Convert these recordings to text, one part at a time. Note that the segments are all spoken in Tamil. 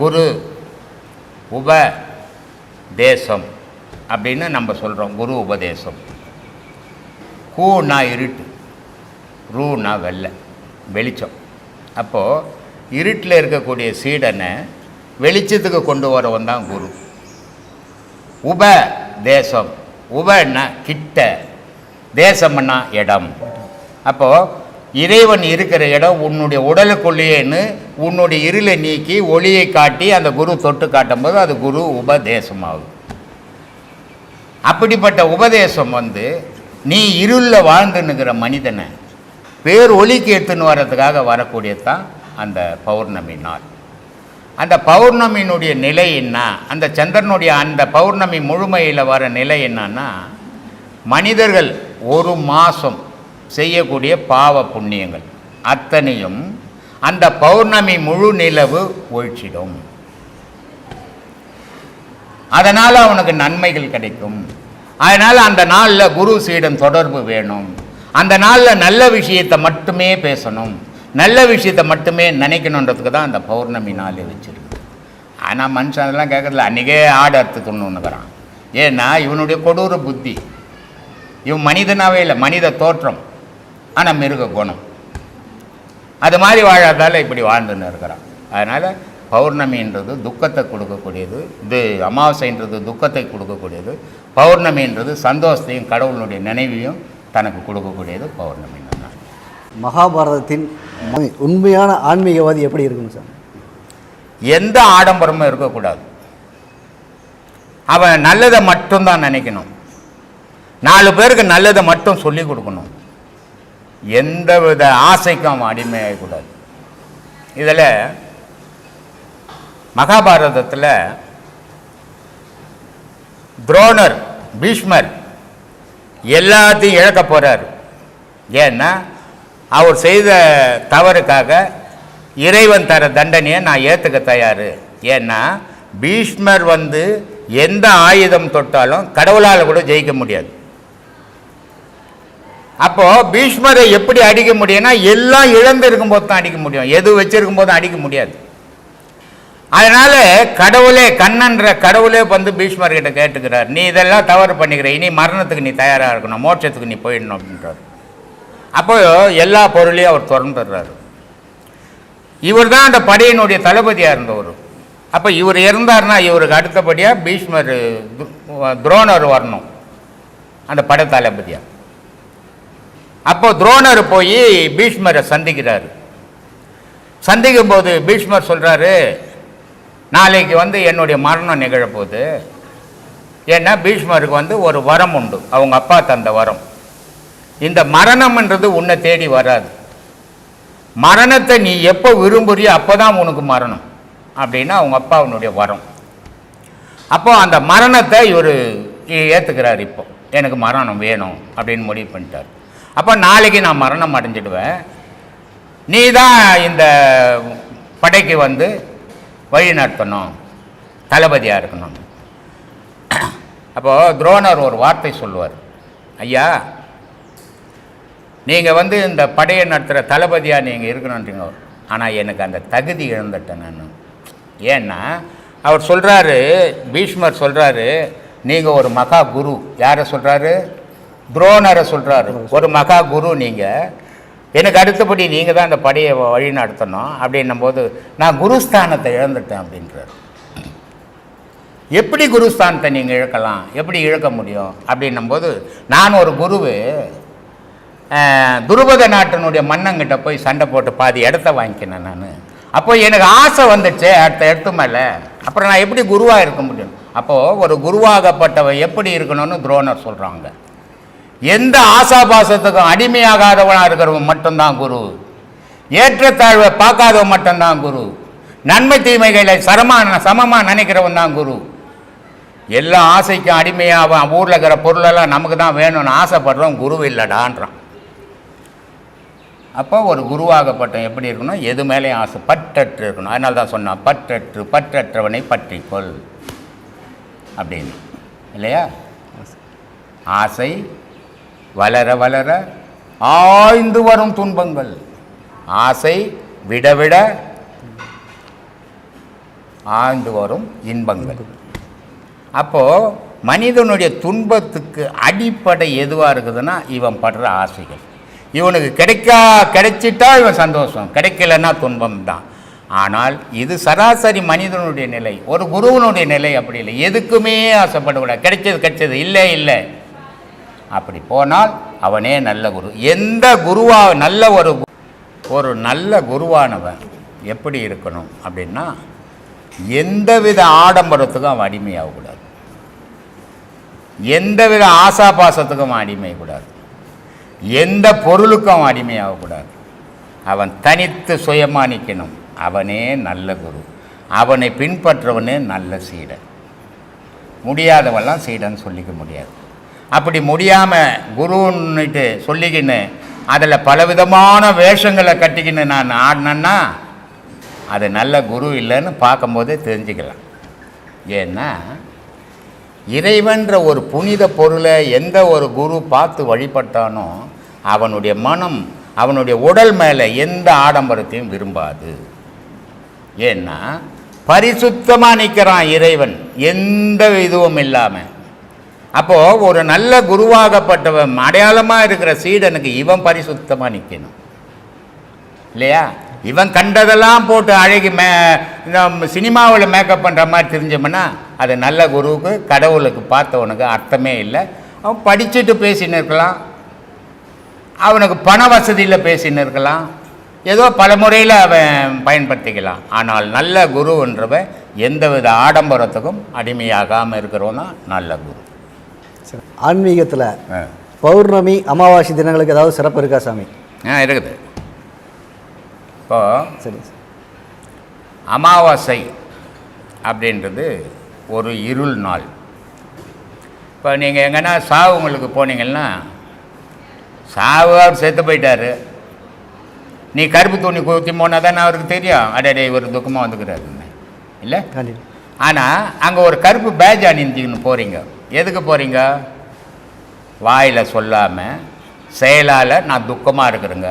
குரு உப தேசம் அப்படின்னு நம்ம சொல்கிறோம் குரு உபதேசம். கூனா இருட்டு ரூனா வெள்ளை வெளிச்சம். அப்போது இருட்டில் இருக்கக்கூடிய சீடனை வெளிச்சத்துக்கு கொண்டு வரவன் தான் குரு. உப தேசம் உபன்னா கிட்ட தேசம்னா இடம். அப்போது இறைவன் இருக்கிற இடம் உன்னுடைய உடலுக்குள்ளேன்னு உன்னுடைய இருளை நீக்கி ஒளியை காட்டி அந்த குரு தொட்டு காட்டும்போது அது குரு உபதேசமாகும் அப்படிப்பட்ட உபதேசம் வந்து நீ இருளில் வாழ்ந்துன்னுக்கிற மனிதனை பேர் ஒளிக்கு எடுத்துன்னு வர்றதுக்காக வரக்கூடியது தான் அந்த பௌர்ணமி நாள். அந்த பௌர்ணமியினுடைய நிலை என்ன? அந்த சந்திரனுடைய அந்த பௌர்ணமி முழுமையில் வர நிலை என்னன்னா மனிதர்கள் ஒரு மாதம் செய்யக்கூடிய பாவ புண்ணியங்கள் அத்தனையும் அந்த பௌர்ணமி முழு நிலவு ஒழிச்சிடும். அதனால் அவனுக்கு நன்மைகள் கிடைக்கும். அதனால் அந்த நாளில் குரு சீடன் தொடர்பு வேணும். அந்த நாளில் நல்ல விஷயத்தை மட்டுமே பேசணும். நல்ல விஷயத்தை மட்டுமே நினைக்கணுன்றதுக்கு தான் அந்த பௌர்ணமி நாள் வச்சிருக்கு. ஆனால் மனுஷன் அதெல்லாம் கேட்கறதில்ல அன்றைக்கே ஆடு அறுத்து துண்ணுன்னுக்கிறான் ஏன்னா இவனுடைய கொடூர புத்தி. இவன் மனிதனாகவே இல்லை மனித தோற்றம். ஆனால் மிருக குணம். அது மாதிரி வாழாதால இப்படி வாழ்ந்துன்னு இருக்கிறான். அதனால் பௌர்ணமின்றது துக்கத்தை கொடுக்கக்கூடியது இது அமாவாசைன்றது துக்கத்தை கொடுக்கக்கூடியது பௌர்ணமின்றது சந்தோஷத்தையும் கடவுளுடைய நினைவையும் தனக்கு கொடுக்கக்கூடியது பௌர்ணமி மகாபாரதத்தின் உண்மையான ஆன்மீகவாதி எப்படி இருக்கணும் சார்? எந்த ஆடம்பரமும் இருக்கக்கூடாது. அவன் நல்லதை மட்டும்தான் நினைக்கணும். நாலு பேருக்கு நல்லதை மட்டும் சொல்லி கொடுக்கணும். எந்த வித ஆசைக்கும் அவன் அடிமையாகக்கூடாது. இதில் மகாபாரதத்தில் துரோணர் பீஷ்மர் எல்லாத்தையும் இழக்க போகிறார் ஏன்னா அவர் செய்த தவறுக்காக இறைவன் தர தண்டனையை நான் ஏற்றுக்க தயார். ஏன்னா பீஷ்மர் வந்து எந்த ஆயுதம் தொட்டாலும் கடவுளால் கூட ஜெயிக்க முடியாது. அப்போ பீஷ்மரை எப்படி அடிக்க முடியும்னா எல்லாம் இழந்து இருக்கும்போது தான் அடிக்க முடியும். எது வச்சிருக்கும் போது அடிக்க முடியாது. அதனால கடவுளே கண்ணன்ற கடவுளே வந்து பீஷ்மர் கிட்ட கேட்டுக்கிறார். நீ இதெல்லாம் தவறு பண்ணிக்கிற. இனி மரணத்துக்கு நீ தயாராக இருக்கணும். மோட்சத்துக்கு நீ போயிடணும் அப்படின்றார். அப்போ எல்லா பொருளையும் அவர் திறந்துடுறாரு. இவர் தான் அந்த படையினுடைய தளபதியாக இருந்தவர். அப்போ இவர் இருந்தார்னா இவருக்கு அடுத்தபடியாக பீஷ்மர் து- துரோணர் வரணும். அந்த படை தளபதியாக அப்போ துரோணர் போய் பீஷ்மரை சந்திக்கிறாரு. சந்திக்கும் போது பீஷ்மர் சொல்கிறாரு நாளைக்கு வந்து என்னுடைய மரணம் நிகழப்போகுது. ஏன்னா பீஷ்மருக்கு வந்து ஒரு வரம் உண்டு. அவங்க அப்பா தந்த வரம். இந்த மரணம்ன்றது உன்னை தேடி வராது. மரணத்தை நீ எப்போ விரும்புறியோ அப்போ தான் உனக்கு மரணம். அப்படின்னா அவங்க அப்பாவுனுடைய வரம். அப்போ அந்த மரணத்தை இவர் ஏற்றுக்கிறார் இப்போ. எனக்கு மரணம் வேணும். அப்படின்னு முடிவு பண்ணிட்டார். அப்போ நாளைக்கு நான் மரணம் அடைஞ்சிடுவேன். நீ தான் இந்த படைக்கு வந்து வழி நடத்தணும். தளபதியாக இருக்கணும். அப்போது துரோணர் ஒரு வார்த்தை சொல்லுவார். ஐயா நீங்கள் வந்து இந்த படையை நடத்துகிற தளபதியாக நீங்கள் இருக்கணுன்றீங்க. ஆனால் எனக்கு அந்த தகுதி இழந்துட்டேன் நான். ஏன்னா அவர் சொல்கிறாரு பீஷ்மர் சொல்கிறாரு நீங்கள் ஒரு மகா குரு. யாரை சொல்கிறாரு துரோணரை சொல்கிறாரு ஒரு மகா குரு நீங்கள் எனக்கு அடுத்தபடி நீங்கள் தான் அந்த படையை வழி நடத்தணும். அப்படின்னும் போது நான் குருஸ்தானத்தை இழந்துட்டேன் அப்படின்றார். எப்படி குருஸ்தானத்தை நீங்கள் இழக்கலாம்? எப்படி இழக்க முடியும்? அப்படின்னும் போது நான் ஒரு குருவு. துருபத நாட்டினுடைய மன்னங்கிட்ட போய் சண்டை போட்டு பாதி இடத்த வாங்கிக்கினேன் நான். அப்போ எனக்கு ஆசை வந்துச்சு அடுத்த இடத்து மேலே. அப்புறம் நான் எப்படி குருவாக இருக்க முடியும்? அப்போது ஒரு குருவாகப்பட்டவன் எப்படி இருக்கணும்னு துரோணர் சொல்கிறாங்க எந்த ஆசாபாசத்துக்கும் அடிமையாகாதவனாக இருக்கிறவன் மட்டும்தான் குரு. ஏற்றத்தாழ்வை பார்க்காதவன் மட்டும்தான் குரு. நன்மை தீமைகளை சரமான சமமாக நினைக்கிறவன் தான் குரு. எல்லா ஆசைக்கும் அடிமையாக ஊரில் இருக்கிற பொருளெல்லாம் நமக்கு தான் வேணும்னு ஆசைப்படுறவன் குரு இல்லடான்றான். அப்போ ஒரு குருவாகப்பட்டவன் எப்படி இருக்கணும்? எது மேலேயும் ஆசை பற்றற்று இருக்கணும். அதனால தான் சொன்னான் பற்றற்று பற்றற்றவனை பற்றிக்கொள். அப்படின்னு. இல்லையா? ஆசை வளர வளர ஆய்ந்து வரும் துன்பங்கள். ஆசை விடவிட ஆழ்ந்து வரும் இன்பங்கள். அப்போது மனிதனுடைய துன்பத்துக்கு அடிப்படை எதுவாக இருக்குதுன்னா இவன் படுற ஆசைகள். இவனுக்கு கிடைக்கா கிடைச்சிட்டா இவன் சந்தோஷம். கிடைக்கலன்னா துன்பம் தான். ஆனால் இது சராசரி மனிதனுடைய நிலை. ஒரு குருவனுடைய நிலை அப்படி இல்லை. எதுக்குமே ஆசைப்படக்கூடாது. கிடைச்சது கிடைச்சது. இல்லை இல்லை. அப்படி போனால் அவனே நல்ல குரு. எந்த குருவா நல்ல ஒரு ஒரு நல்ல குருவானவன் எப்படி இருக்கணும் அப்படின்னா எந்தவித ஆடம்பரத்துக்கும் அவன் அடிமையாகக்கூடாது. எந்தவித ஆசாபாசத்துக்கும் அடிமையக்கூடாது எந்த பொருளுக்கும் அவன் அடிமையாகக்கூடாது. அவன் தனித்து சுயமாக நிற்கணும் அவனே நல்ல குரு. அவனை பின்பற்றவனே நல்ல சீடன். முடியாதவெல்லாம் சீடன் சொல்லிக்க முடியாது. அப்படி முடியாமல் குருன்னுட்டு சொல்லிக்கின்னு அதில் பலவிதமான வேஷங்களை கட்டிக்கின்னு நான் ஆடினேன்னா அது நல்ல குரு இல்லைன்னு பார்க்கும்போதே தெரிஞ்சுக்கலாம். ஏன்னா இறைவன்ற ஒரு புனித பொருளை எந்த ஒரு குரு பார்த்து வழிபட்டானோ அவனுடைய மனம் அவனுடைய உடல் மேலே எந்த ஆடம்பரத்தையும் விரும்பாது. ஏன்னா பரிசுத்தமாக நிற்கிறான் இறைவன் எந்த இதுவும் இல்லாமல் அப்போது ஒரு நல்ல குருவாகப்பட்டவன் அடையாளமாக இருக்கிற சீடனுக்கு இவன் பரிசுத்தமாக நிற்கணும் இல்லையா? இவன் கண்டதெல்லாம் போட்டு அழகி மே இந்த சினிமாவில் மேக்கப் பண்ணுற மாதிரி தெரிஞ்சோம்னா அது நல்ல குருவுக்கு கடவுளுக்கு பார்த்தவனுக்கு அர்த்தமே இல்லை. அவன் படிச்சுட்டு பேசின்னு இருக்கலாம். அவனுக்கு பண வசதியில் பேசின்னு இருக்கலாம். ஏதோ பல முறையில் அவன் பயன்படுத்திக்கலாம். ஆனால் நல்ல குருன்றவன் எந்தவித ஆடம்பரத்துக்கும் அடிமையாகாமல் இருக்கிறோன்னா நல்ல குரு. ஆன்மீகத்தில். பௌர்ணமி அமாவாசை தினங்களுக்கு ஏதாவது சிறப்பு இருக்கா சாமி? ஆ இருக்குது. இப்போ சரி. அமாவாசை அப்படின்றது ஒரு இருள் நாள். இப்போ நீங்கள் எங்கன்னா சாவுங்களுக்கு போனீங்கன்னா சாவு அவர் செத்து போயிட்டாரு. நீ கருப்பு துணி குத்தி போனால் தானே அவருக்கு தெரியும். அடடே இவர் துக்கமாக வந்துக்கிறாருன்னு. இல்லை? ஆனால் அங்கே ஒரு கருப்பு பேட்ச் அணிஞ்சிக்கின்னு போகிறீங்க எதுக்கு போகிறீங்க வாயில் சொல்லாமல் செயலால் நான் துக்கமாக இருக்கிறேங்க.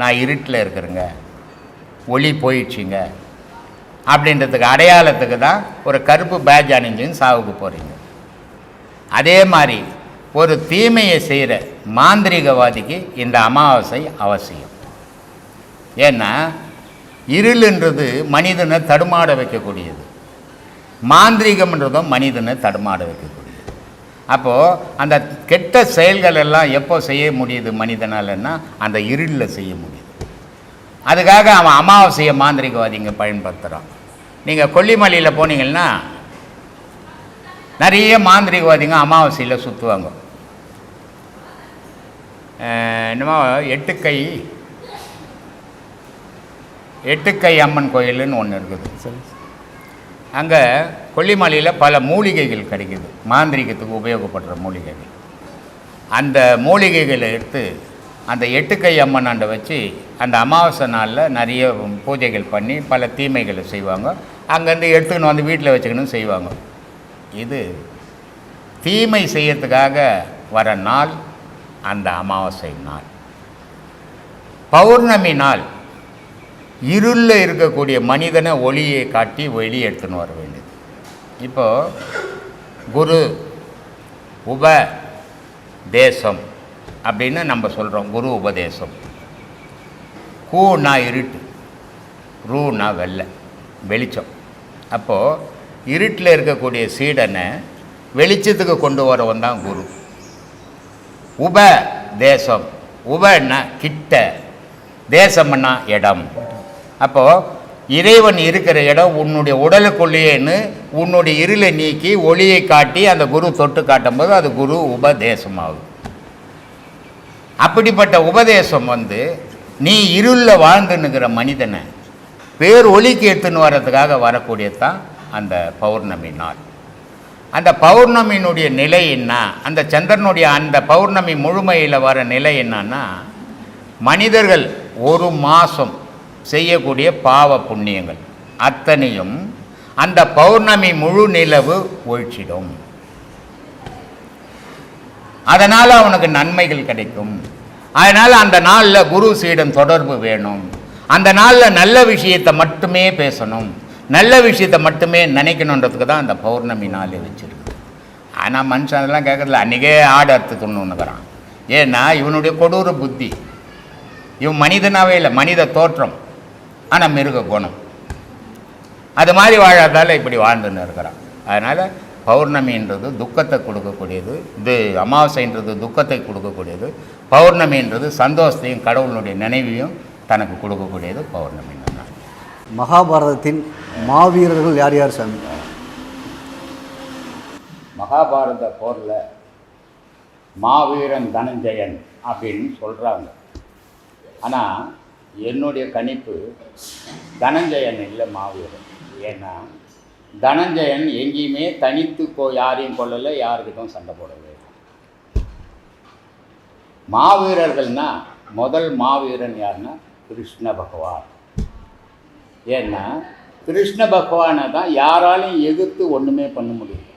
நான் இருட்டில் இருக்கிறேங்க. ஒளி போயிடுச்சுங்க. அப்படின்றதுக்கு அடையாளத்துக்கு தான் ஒரு கருப்பு பேட்ச் அணிஞ்சுன்னு சாவுக்கு போகிறீங்க அதே மாதிரி ஒரு தீமையை செய்கிற மாந்திரிகவாதிக்கு இந்த அமாவாசை அவசியம். ஏன்னா இருளுன்றது மனிதனை தடுமாட வைக்கக்கூடியது. மாந்திரீகம்ன்றதும் மனிதனை தடுமாட வைக்கக்கூடியது அப்போது அந்த கெட்ட செயல்கள் எல்லாம் எப்போ செய்ய முடியுது மனிதனாலன்னா அந்த இருளில் செய்ய முடியுது. அதுக்காக அவன் அமாவாசையை மாந்திரிகவாதிங்க பயன்படுத்துகிறான் நீங்கள் கொல்லிமலையில் போனீங்கன்னா நிறைய மாந்திரிகவாதிங்க அமாவாசையில் சுற்றுவாங்க என்னமோ எட்டுக்கை எட்டுக்கை அம்மன் கோயிலுன்னு ஒன்று இருக்குது. அங்கே கொல்லிமலையில் பல மூலிகைகள் கிடைக்குது. மாந்திரிகத்துக்கு உபயோகப்படுற மூலிகைகள். அந்த மூலிகைகளை எடுத்து அந்த எட்டுக்கை அம்மனாண்ட வச்சு அந்த அமாவாசை நாளில் நிறைய பூஜைகள் பண்ணி பல தீமைகளை செய்வாங்க. அங்கேருந்து எடுத்துக்கின்னு வந்து வீட்டில் வச்சுக்கணும் செய்வாங்க. இது தீமை செய்யறதுக்காக வர நாள் அந்த அமாவாசை நாள். பௌர்ணமி நாள். இருளில் இருக்கக்கூடிய மனிதனை ஒளியை காட்டி வெளியே எடுத்துன்னு வர வேண்டும் இப்போது குரு உப தேசம் அப்படின்னு நம்ம சொல்கிறோம் குரு உபதேசம். கூனா இருட்டு ரூனா வெள்ளை வெளிச்சம். அப்போது இருட்டில் இருக்கக்கூடிய சீடனை வெளிச்சத்துக்கு கொண்டு வரவன் தான் குரு. உப தேசம் உபன்னா கிட்ட தேசம்னா இடம். அப்போது இறைவன் இருக்கிற இடம் உன்னுடைய உடலுக்குள்ளேயேன்னு உன்னுடைய இருளை நீக்கி ஒளியை காட்டி அந்த குரு தொட்டு காட்டும்போது அது குரு உபதேசமாகும். அப்படிப்பட்ட உபதேசம் வந்து நீ இருளில் வாழ்ந்துன்னுக்கிற மனிதனை பேர் ஒளிக்கு எடுத்துன்னு வர்றதுக்காக வரக்கூடியதான் அந்த பௌர்ணமி நாள். அந்த பௌர்ணமியினுடைய நிலை என்ன? அந்த சந்திரனுடைய அந்த பௌர்ணமி முழுமையில் வர நிலை என்னன்னா மனிதர்கள் ஒரு மாதம் செய்யக்கூடிய பாவ புண்ணியங்கள். அத்தனையும் அந்த பௌர்ணமி முழு நிலவு ஒழிச்சிடும். அதனால் அவனுக்கு நன்மைகள் கிடைக்கும். அதனால் அந்த நாளில் குரு சீடன் தொடர்பு வேணும். அந்த நாளில் நல்ல விஷயத்தை மட்டுமே பேசணும். நல்ல விஷயத்தை மட்டுமே நினைக்கணுன்றதுக்கு தான் அந்த பௌர்ணமி நாளே வச்சிருக்கு. ஆனால் மனுஷன் அதெல்லாம் கேட்கறதில்ல அன்றைக்கே ஆடு அறுத்து துண்ணுன்னுக்கிறான் ஏன்னா இவனுடைய கொடூர புத்தி. இவன் மனிதனாகவே இல்லை மனித தோற்றம். ஆனால் மிருக குணம். அது மாதிரி வாழாதால இப்படி வாழ்ந்துன்னு இருக்கிறான். அதனால் பௌர்ணமின்றது துக்கத்தை கொடுக்கக்கூடியது இது அமாவாசைன்றது துக்கத்தை கொடுக்கக்கூடியது பௌர்ணமின்றது சந்தோஷத்தையும் கடவுளுடைய நினைவையும் தனக்கு கொடுக்கக்கூடியது பௌர்ணமி மகாபாரதத்தின் மாவீரர்கள் யார் யார் சாமி? மகாபாரத போரில் மாவீரன் தனஞ்சயன் அப்படின்னு சொல்கிறாங்க ஆனால் என்னுடைய கணிப்பு தனஞ்சயன் இல்லை மாவீரன். ஏன்னா தனஞ்சயன் எங்கேயுமே தனித்து கோ யாரையும் கொள்ளலை யாருக்கிட்டும் சண்டை போடவே மாவீரர்கள்னா முதல் மாவீரன் யாருன்னா கிருஷ்ண பகவான். ஏன்னா கிருஷ்ண பகவானை தான் யாராலையும் எதிர்த்து ஒன்றுமே பண்ண முடியும்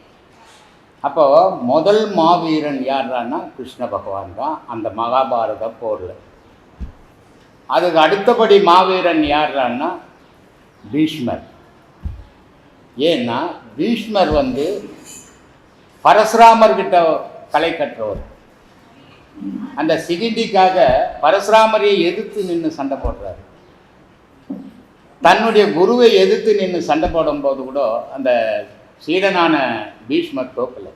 அப்போ முதல் மாவீரன் யார்றான்னா கிருஷ்ண பகவான் தான். அந்த மகாபாரத போரில். அதுக்கு அடுத்தபடி மாவீரன் யார்றான்னா பீஷ்மர். ஏன்னா பீஷ்மர் வந்து பரசுராமர்கிட்ட கலை கற்றவர். அந்த சிகிண்டிக்காக பரசுராமரை எதிர்த்து நின்று சண்டை போடுறாரு. தன்னுடைய குருவை எதிர்த்து நின்று சண்டை போடும்போது கூட அந்த சீடனான பீஷ்மர் தோக்கலை.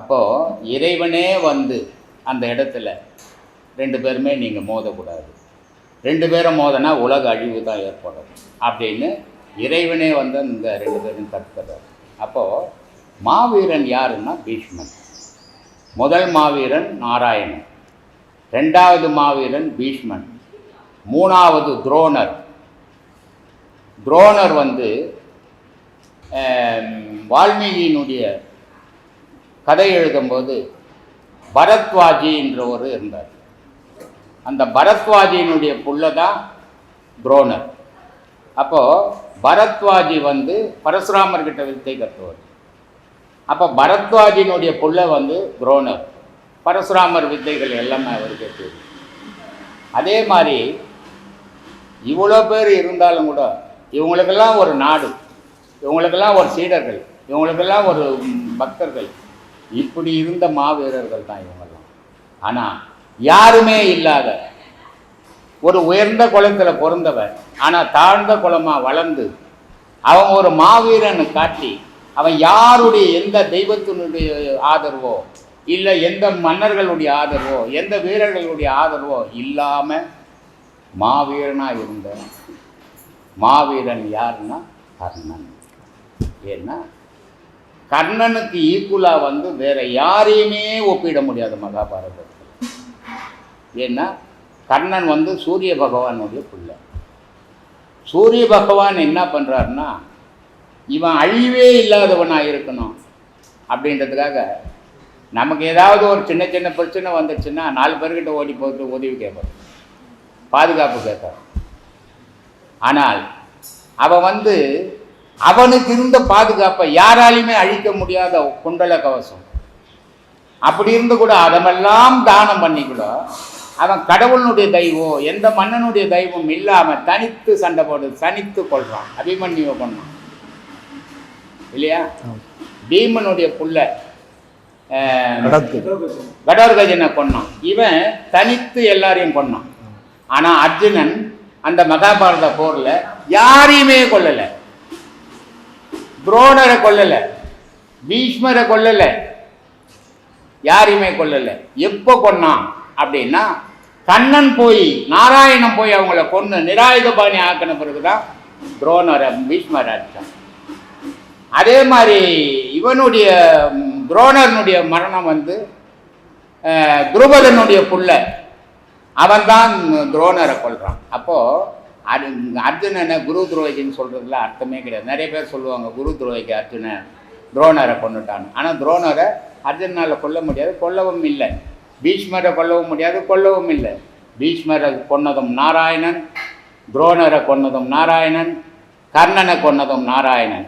அப்போது இறைவனே வந்து அந்த இடத்துல ரெண்டு பேருமே நீங்கள் மோதக்கூடாது. ரெண்டு பேரும் மோதனா உலக அழிவு தான் ஏற்படும். அப்படின்னு இறைவனே வந்து இந்த ரெண்டு பேரும் தடுக்கிறார் அப்போது மாவீரன் யாருன்னா பீஷ்மன். முதல் மாவீரன் நாராயணன். ரெண்டாவது மாவீரன் பீஷ்மன். மூணாவது துரோணர். துரோணர் வந்து வால்மீகியினுடைய கதை எழுதும்போது பரத்வாஜி என்ற ஒரு இருந்தார். அந்த பரத்வாஜியினுடைய புள்ள தான் துரோணர். அப்போது பரத்வாஜி வந்து பரசுராமர்கிட்ட வித்தை கற்றுவர் அப்போ பரத்வாஜினுடைய புள்ள வந்து துரோணர். பரசுராமர் வித்தைகள் எல்லாமே அவருக்கு தெரியும். அதே மாதிரி இவ்வளோ பேர் இருந்தாலும் கூட இவங்களுக்கெல்லாம் ஒரு நாடு இவங்களுக்கெல்லாம் ஒரு சீடர்கள் இவங்களுக்கெல்லாம் ஒரு பக்தர்கள் இப்படி இருந்த மாவீரர்கள் தான் இவங்கெல்லாம். ஆனால் யாருமே இல்லாத. ஒரு உயர்ந்த குலத்தில் பிறந்தவன் ஆனால் தாழ்ந்த குலமாக வளர்ந்து அவன் ஒரு மாவீரனை காட்டி அவன் யாருடைய எந்த தெய்வத்தினுடைய ஆதரவோ இல்லை எந்த மன்னர்களுடைய ஆதரவோ எந்த வீரர்களுடைய ஆதரவோ இல்லாமல் மாவீரனாக இருந்த மாவீரன் யாருன்னா கர்ணன். ஏன்னா கர்ணனுக்கு ஈக்குவலாக வந்து வேற யாரையுமே ஒப்பிட முடியாது மகாபாரதம். ஏன்னா கர்ணன் வந்து சூரிய பகவானுடைய பிள்ளை. சூரிய பகவான் என்ன பண்ணுறாருன்னா இவன் அழிவே இல்லாதவனாக இருக்கணும். அப்படின்றதுக்காக நமக்கு ஏதாவது ஒரு சின்ன சின்ன பிரச்சனை வந்துச்சுன்னா நாலு பேர்கிட்ட ஓடி போட்டு உதவி கேட்பான். பாதுகாப்பு கேட்பான். ஆனால் அவன் வந்து அவனுக்கு இருந்த பாதுகாப்பை யாராலையுமே அழிக்க முடியாத குண்டல கவசம் அப்படி இருந்து கூட அதமெல்லாம் தானம் பண்ணி கூட அவன் கடவுளுடைய தெய்வம் எந்த மன்னனுடைய தெய்வம் இல்லாம தனித்து சண்டை போடு தனித்து கொள்றான் அபிமன்யுவை கொண்டான் இல்லையா? பீமனுடைய புள்ள கடோர்கஜனை கொன்னான். இவன் தனித்து எல்லாரையும் கொன்னான். ஆனா அர்ஜுனன் அந்த மகாபாரத போர்ல யாரையுமே கொல்லல. துரோணரை கொல்லல. பீஷ்மரை கொல்லல. யாரையுமே கொல்லல. எப்போ கொன்னான்? அப்படின்னா கண்ணன் போய் நாராயணன் போய் அவங்கள கொன்று நிராயுதபாணி ஆக்கின பிறகுதான் துரோணரை பீஷ்மர் அடிச்சான் அதே மாதிரி இவனுடைய ம், துரோணனுடைய மரணம் வந்து துருபதனுடைய புள்ள. அவன்தான் துரோணரை கொள்கிறான் அப்போது அது அர்ஜுனனை குரு துரோகின்னு சொல்கிறதுல அர்த்தமே கிடையாது. நிறைய பேர் சொல்லுவாங்க குரு துரோகிக்கு அர்ஜுனன் துரோணரை கொண்டுட்டான் ஆனால் துரோணரை அர்ஜுனால் கொல்ல முடியாது கொல்லவும் இல்லை. பீஷ்மரை கொல்லவும் முடியாது கொல்லவும் இல்லை. பீஷ்மரை கொன்னதும் நாராயணன் துரோணரை கொன்னதும் நாராயணன் கர்ணனை கொன்னதும் நாராயணன்.